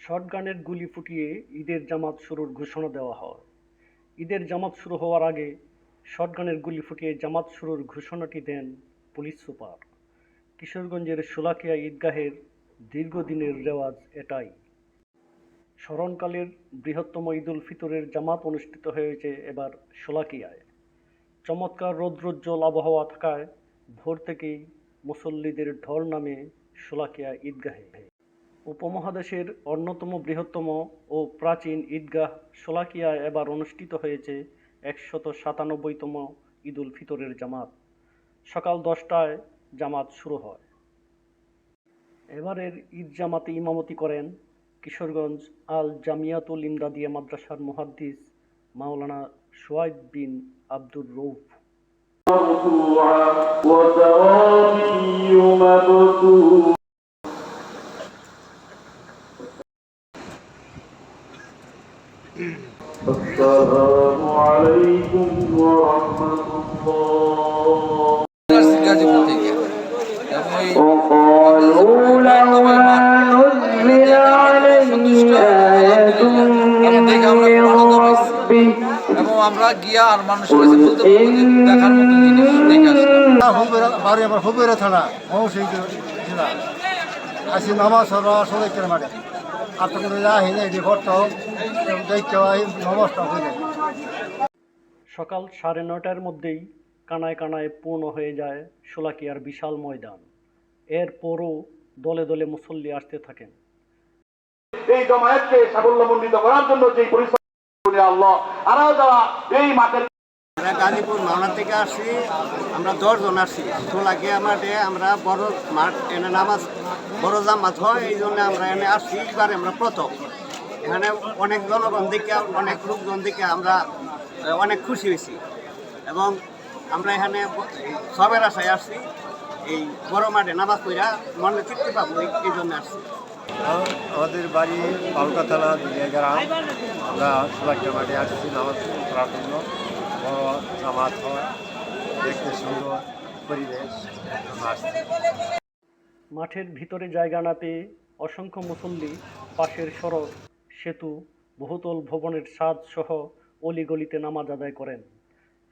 শটগানের গুলি ফুটিয়ে ঈদের জামাত শুরুর ঘোষণা দেওয়া হয়। ঈদের জামাত শুরু হওয়ার আগে শটগানের গুলি ফুটিয়ে জামাত শুরুর ঘোষণাটি দেন পুলিশ সুপার। কিশোরগঞ্জের শোলাকিয়া ঈদগাহের দীর্ঘদিনের রেওয়াজ এটাই। স্মরণকালের বৃহত্তম ঈদুল ফিতরের জামাত অনুষ্ঠিত হয়েছে এবার শোলাকিয়ায়। চমৎকার রৌদ্রোজ্জ্বল আবহাওয়া থাকায় ভোর থেকেই মুসল্লিদের ঢল নামে শোলাকিয়া ঈদগাহে। উপমহাদেশের অন্যতম বৃহত্তম ও প্রাচীন ঈদগাহ শোলাকিয়ায় এবার অনুষ্ঠিত হয়েছে একশত সাতানব্বইতম ঈদুল ফিতরের জামাত। সকাল দশটায় জামাত শুরু হয়। এবারের ঈদ জামাতে ইমামতি করেন কিশোরগঞ্জ আল জামিয়াতুল ইমদাদিয়া মাদ্রাসার মুহাদ্দিস মাওলানা সোয়াইব বিন আব্দুর রৌফ وترابي مبثوث আমরা গিয়া আর মানুষের কাছে বলতে পারব দেখার মতো জিনিস দেখে আসলাম। বাড়ি আমার হুবেরা থানা ও সেই আসি নামাজ সরা সবাই মাঠে দেখতে হয় নমস্কার করে সকাল সাড়ে নটার মধ্যেই কানায় কানায় পূর্ণ হয়ে যায় শোলাকিয়ার বিশাল ময়দান। এরপরও দলে দলে মুসল্লি আসতে থাকেন। এই জমায়েতকে সাফল্যমণ্ডিত করার জন্য যে পরিশ্রম করে আল্লাহ। আরও যারা এই মাঠের আমরা গাজীপুর থেকে আসছি, আমরা দশজন আসছি। সোলাকে মাঠে আমরা বড় মাঠ, এনে নামাজ, বড় জামাত হয়, এই জন্য আমরা এনে আসছি। এবার আমরা প্রথম। এখানে অনেক জনগণ দেখে, অনেক লোকজন দেখে আমরা অনেক খুশি হয়েছি। এবং আমরা এখানে সবের আশায় আসছি, এই বড় মাঠে নামাজ পড়া, মনে তৃপ্তি পাবো, এই জন্য আসছি। আমাদের বাড়ি বালুকা থানা গ্রাম। আমরা সোলাকিয়া মাঠে আসছি, নামাজ পড়ার জন্য। বড় জামাত হয়, দেখতে সুন্দর পরিবেশ মাঠের ভিতরে জায়গা না পেয়ে অসংখ্য মুসল্লি, পাশের সড়ক, সেতু, বহুতল ভবনের ছাদ সহ অলিগলিতে নামাজ আদায় করেন।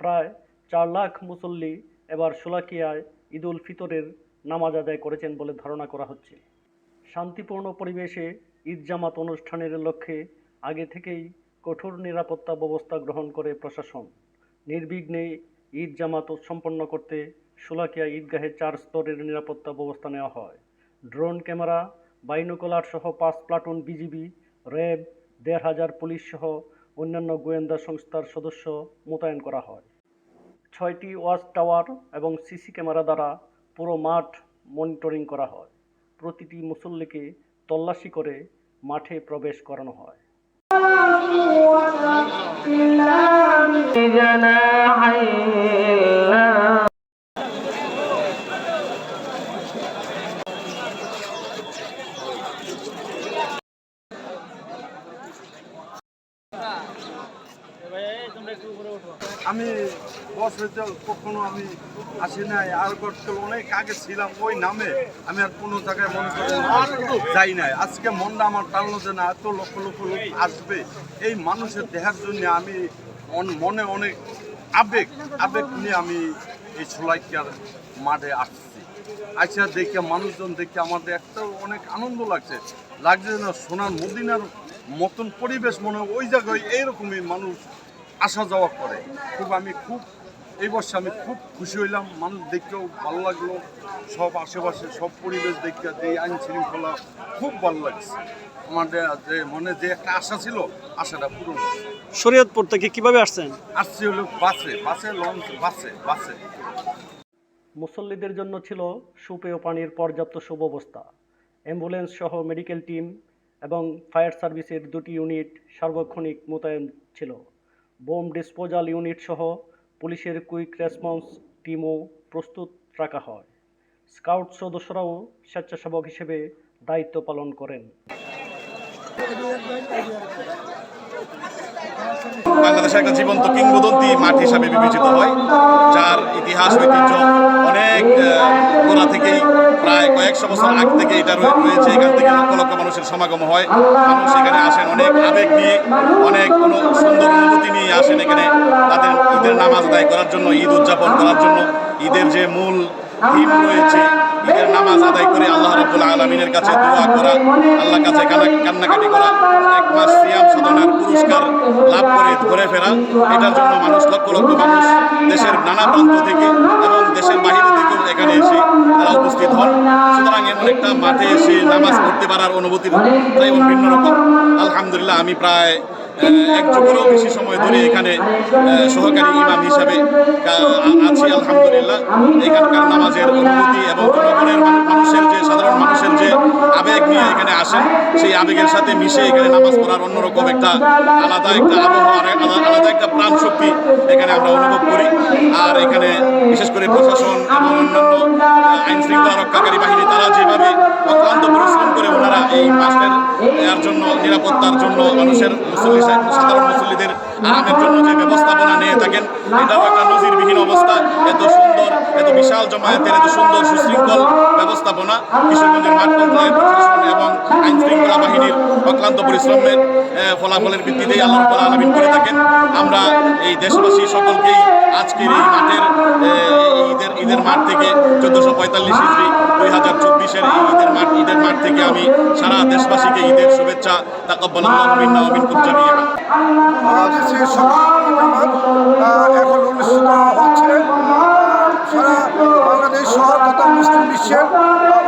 প্রায় চার লাখ মুসল্লি এবার শোলাকিয়ায় ঈদুল ফিতরের নামাজ আদায় করেছেন বলে ধারণা করা হচ্ছে। শান্তিপূর্ণ পরিবেশে ঈদ জামাত অনুষ্ঠানের লক্ষ্যে আগে থেকেই কঠোর নিরাপত্তা ব্যবস্থা গ্রহণ করে প্রশাসন। নির্বিঘ্নে ঈদ জামাত সম্পন্ন করতে শোলাকিয়া ঈদগাহে চার স্তরের নিরাপত্তা ব্যবস্থা নেওয়া হয়। ড্রোন ক্যামেরা, বাইনোকুলার সহ পাঁচ প্লাটুন বিজিবি, র্যাব, দেড় হাজার পুলিশ সহ অন্যান্য গোয়েন্দা সংস্থার সদস্য মোতায়েন করা হয়। ছয়টি ওয়াচ টাওয়ার এবং সিসি ক্যামেরা দ্বারা পুরো মাঠ মনিটরিং করা হয়। প্রতিটি মুসল্লিকে তল্লাশি করে মাঠে প্রবেশ করানো হয়। আমি বছরে কখনো আমি আসি নাই। আর করতে অনেক আগে ছিলাম ওই নামে। আমি আর কোনো জায়গায় মনে করেন যাই নাই। আজকে মনটা আমার টানলো যে না, এত লক্ষ লক্ষ লোক আসবে। এই মানুষের দেখার জন্য আমি মনে অনেক আবেগ আবেগ নিয়ে আমি এই সোলাইকার মাঠে আসছি। আচ্ছা দেখে, মানুষজন দেখে আমাদের একটা অনেক আনন্দ লাগছে। লাগছে না সোনার মদিনার মতন পরিবেশ মনে হয়, ওই জায়গায় এইরকমই মানুষ আসা যাওয়া করে। খুব আমি খুব এই বছর আমি খুব খুশি হইলাম। মানুষ দেখতেও ভালো লাগল। সব আশেপাশে সব পরিবেশ দেখতে যে আইন শৃঙ্খলা খুব ভালো লাগছে। আমাদের যে মনে যে একটা আশা ছিল আশাটা পূরণ। শরীয়তপুর থেকে কীভাবে আসছেন? আসছে হলো বাসে বাসে লঞ্চ বাসে বাসে। মুসল্লিদের জন্য ছিল সুপেয় পানির পর্যাপ্ত সুব্যবস্থা অ্যাম্বুলেন্স সহ মেডিকেল টিম এবং ফায়ার সার্ভিসের দুটি ইউনিট সার্বক্ষণিক মোতায়েন ছিল। বোম ডিসপোজাল ইউনিট সহ পুলিশের কুইক রেসপন্স টিমও প্রস্তুত রাখা হয়। স্কাউট সদস্যরাও স্বেচ্ছাসেবক হিসেবে দায়িত্ব পালন করেন। বাংলাদেশের একটা জীবন্ত কিংবদন্তি মাঠ হিসাবে বিবেচিত হয়, যার ইতিহাস, ঐতিহ্য অনেক গোড়া থেকেই প্রায় কয়েকশো বছর আগ থেকে এটা রয়ে- রয়েছে। এখান থেকে লক্ষ লক্ষ মানুষের সমাগম হয়। মানুষ এখানে আসেন, অনেক আবেগ নিয়ে, অনেক কোনো সুন্দর অনুভূতি নিয়ে আসেন এখানে তাদের ঈদের নামাজ আদায় করার জন্য, ঈদ উদযাপন করার জন্য। ঈদের যে মূল থিম রয়েছে ঈদের নামাজ আদায় করে আল্লাহ রাব্বুল আলমিনের কাছে দোয়া করা, আল্লাহর কাছে কানা- কান্নাকাটি করা, এক মাস সিয়াম সাধনার পুরস্কার লাভ করে ঘুরে ফেরা, এটার জন্য মানুষ লক্ষ লক্ষ মানুষ দেশের নানা প্রান্ত থেকে এবং দেশের বাহিরে থেকেও এখানে এসে তারা উপস্থিত হন। সুতরাং এমন একটা মাঠে এসে নামাজ পড়তে পারার অনুভূতি, তাই ভিন্ন রকম। আলহামদুলিল্লাহ, আমি প্রায় এক যুগেরও বেশি সময় ধরে এখানে সহকারী ইমাম হিসাবে আছি, আলহামদুলিল্লাহ। এখানকার নামাজের অনুভূতি এবং জনগণের মানু- মানুষের যে, সাধারণ মানুষের যে আবেগ নিয়ে এখানে আসেন, সেই আবেগের সাথে মিশে এখানে নামাজ পড়ার অন্যরকম একটা আলাদা একটা আবহাওয়া আলাদা একটা প্রাণ শক্তি এখানে আমরা অনুভব করি। আর এখানে বিশেষ করে প্রশাসন এবং অন্যান্য আইন শৃঙ্খলা রক্ষাকারী বাহিনী, তারা যেভাবে এর জন্য নিরাপত্তার জন্য মানুষের মুসল্লি সাধারণ মুসল্লিদের আরামের জন্য যে ব্যবস্থাপনা নিয়ে থাকেন এটাও একটা নজিরবিহীন অবস্থা। এত সুন্দর, এত বিশাল জমায়েতের এত সুন্দর সুশৃঙ্খল ব্যবস্থাপনা কিশোরগঞ্জের মাঠ পর্যায়ে প্রশাসন এবং আইন শৃঙ্খলা বাহিনীর অক্লান্ত পরিশ্রমের ফলাফলের ভিত্তিতেই আল্লাহ রব্বুল আলামিন করে থাকেন। আমরা এই দেশবাসী সকলকেই আজকের এই মাঠের ঈদের ঈদের মাঠ থেকে চোদ্দশো পঁয়তাল্লিশ ইসরি দুই হাজার চব্বিশের এই ঈদের মাঠ ঈদের মাঠ থেকে আমি সারা দেশবাসীকে ঈদের শুভেচ্ছা, তাকব্বাল আল্লাহু মিন্না মিনকুম সমাজ এখন অনুষ্ঠিত হচ্ছে। সারা বাংলাদেশ সহ তথা মুসলিম বিশ্বের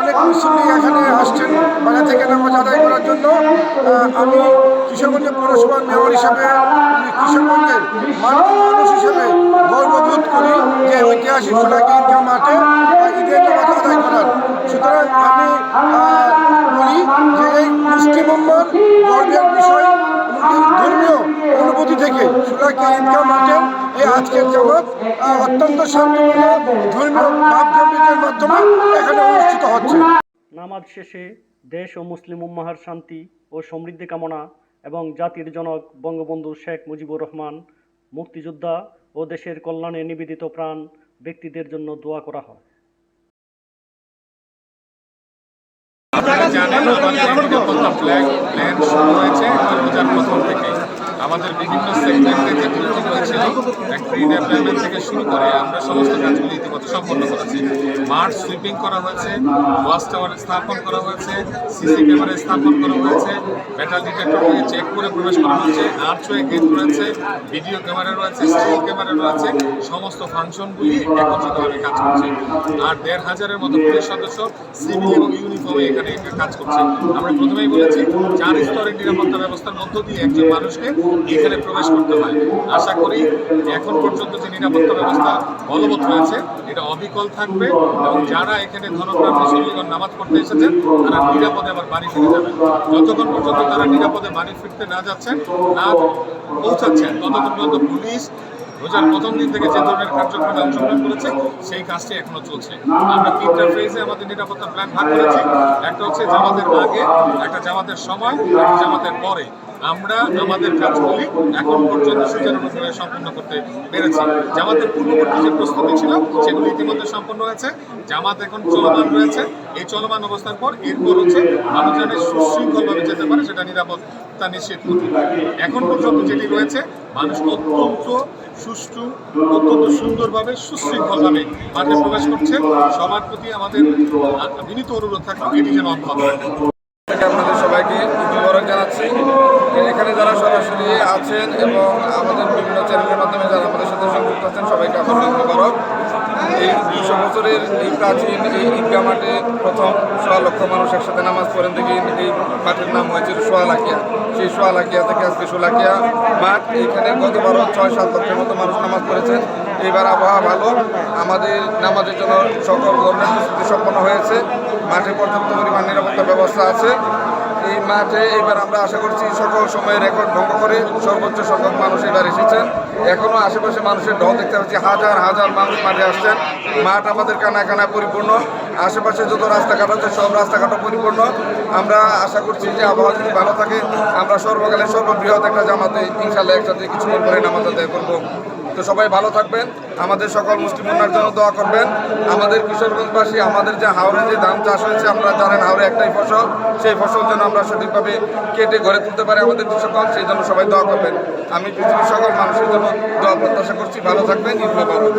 অনেক মুসলিম এখানে আসছেন বাংলা থেকে নামাজ আদায় করার জন্য। আমি কিশোরগঞ্জের পৌরসভার মেয়র হিসেবে মানব মানুষ হিসেবে গর্ববোধ করি যে ঐতিহাসিক সোনাকি ঈদগাহ মাঠে ঈদের নামাজ আদায় করার। সুতরাং আমি বলি যে এই মুসলিম গর্বের বিষয় ধর্মীয় অনুভূতি থেকে সুরাকি ঈদগাহ মাঠে এই আজকের জামাত অত্যন্ত শান্তিপূর্ণ ধর্মীয় ভাবগম্ভীরের মাধ্যমে এখানে অনুষ্ঠিত হচ্ছে। নামাজ শেষে দেশ ও মুসলিম উম্মাহার শান্তি ও সমৃদ্ধি কামনা এবং জাতির জনক বঙ্গবন্ধু শেখ মুজিবুর রহমান মুক্তিযোদ্ধা ও দেশের কল্যাণে নিবেদিত প্রাণ ব্যক্তিদের জন্য দোয়া করা হয়। জানেন ফ্ল্যাগ প্ল্যান শুরু হয়েছে দুই হাজার প্রথম থেকে আমাদের বিভিন্ন যে ফ্যাক্টরি ডেভেলপমেন্ট থেকে শুরু করে আমরা সমস্ত কাজগুলি ইতিমধ্যে সম্পন্ন করেছি। মাঠ সুইপিং করা হয়েছে ওয়াচ টাওয়ার স্থাপন করা হয়েছে সিসি ক্যামেরা স্থাপন করা হয়েছে মেটাল ডিটেক্টর থেকে চেক করে প্রবেশ করা হচ্ছে। আর্চওয়ে গেট রয়েছে ভিডিও ক্যামেরা রয়েছে স্টিল ক্যামেরা রয়েছে, সমস্ত ফাংশনগুলি একত্রিতভাবে কাজ করছে। আর দেড় হাজারের মতো পুলিশ সদস্য সিভিল এবং ইউনিফর্মে এখানে কাজ করছে। আমরা প্রথমেই বলেছি, চার স্তরের নিরাপত্তা ব্যবস্থার মধ্য দিয়ে একজন মানুষকে এখানে প্রবেশ করতে হয়। আশা করি এখন পর্যন্ত যে নিরাপত্তা ব্যবস্থা বলবৎ রয়েছে, এটা অবিকল থাকবে এবং যারা এখানে ধনপ্রাণ মুসল্লিগণ নামাজ পড়তে এসেছেন, তারা নিরাপদে আবার বাড়ি ফিরে যাবেন। যতক্ষণ পর্যন্ত তারা নিরাপদে বাড়ি ফিরতে না যাচ্ছেন, না পৌঁছাচ্ছেন, ততক্ষণ পর্যন্ত পুলিশ রোজার প্রথম দিন থেকে যে ধরনের কার্যক্রমে অংশগ্রহণ করেছে, সেই কাজটি এখনও চলছে। আমরা তিনটা ফেজে আমাদের নিরাপত্তা প্ল্যান ভাগ করেছি। একটা হচ্ছে জামাতের আগে, একটা জামাতের সময়, একটা জামাতের পরে। আমরা আমাদের কাজগুলি এখন পর্যন্ত সুচারুরূপে সম্পন্ন করতে পেরেছি। জামাতের পূর্ববর্তী যে প্রস্তুতি ছিল, সেগুলি ইতিমধ্যে সম্পন্ন হয়েছে। জামাত এখন চলমান রয়েছে। এই চলমান অবস্থার পর এরপর হচ্ছে মানুষ যেন সুশৃঙ্খলভাবে যেতে পারে, সেটা নিরাপত্তা নিশ্চিত করতে এখন পর্যন্ত যেটি রয়েছে, মানুষ অত্যন্ত সুষ্ঠু, অত্যন্ত সুন্দরভাবে সুশৃঙ্খলভাবে মাঠে প্রবেশ করছে। সবার প্রতি আমাদের বিনীত অনুরোধ থাকবে এটি যেন আপনাদের সবাইকে মুবারক জানাচ্ছি। এখানে যারা সরাসরি আছেন এবং আমাদের বিভিন্ন চ্যানেলের মাধ্যমে যারা আমাদের সাথে সংযুক্ত আছেন, সবাইকে ঈদ মুবারক। এই দুশো বছরের এই প্রাচীন এই ঈদগাহ মাঠে প্রথম সোয়া লক্ষ মানুষ একসাথে নামাজ পড়েন থেকে এই মাঠের নাম হয়েছিল সোয়ালাকিয়া সেই সোয়ালাকিয়া থেকে আজকে সোলাকিয়া মাঠ, এইখানে গতবারও ছয়, সাত লক্ষের মতো মানুষ নামাজ পড়েছেন। এবার আবহাওয়া ভালো। আমাদের নামাজের জন্য সকল ধরনের প্রস্তুতি সম্পন্ন হয়েছে। মাঠে পর্যাপ্ত পরিমাণ নিরাপত্তা ব্যবস্থা আছে। এই মাঠে এবার আমরা আশা করছি সকল সময় রেকর্ড ভঙ্গ করে সর্বোচ্চ সংখ্যক মানুষ এবার এসেছেন। এখনও আশেপাশে মানুষের ঢল দেখতে পাচ্ছি। হাজার হাজার মানুষ মাঠে আসছেন। মাঠ আমাদের কানা কানা পরিপূর্ণ। আশেপাশে যত রাস্তাঘাট আছে, সব রাস্তাঘাটও পরিপূর্ণ। আমরা আশা করছি যে আবহাওয়া যদি ভালো থাকে, আমরা সর্বকালে সর্ববৃহৎ একটা জামাতে ইনশাল্লাহ একসাথে কিছুক্ষণ পরে নামাজ আদায় করব। তো সবাই ভালো থাকবেন। আমাদের সকল মুসলিম উন্নয়নের জন্য দোয়া করবেন। আমাদের কিশোরগঞ্জবাসী, আমাদের যে হাওড়ে যে ধান চাষ হয়েছে, আমরা জানেন হাওড়ে একটাই ফসল। সেই ফসল যেন আমরা সঠিকভাবে কেটে গড়ে তুলতে পারি আমাদের কৃষকগঞ্জ সেই জন্য সবাই দোয়া করবেন। আমি পৃথিবীর সকল মানুষের জন্য দোয়া প্রত্যাশা করছি। ভালো থাকবেন ঈদ মোবারক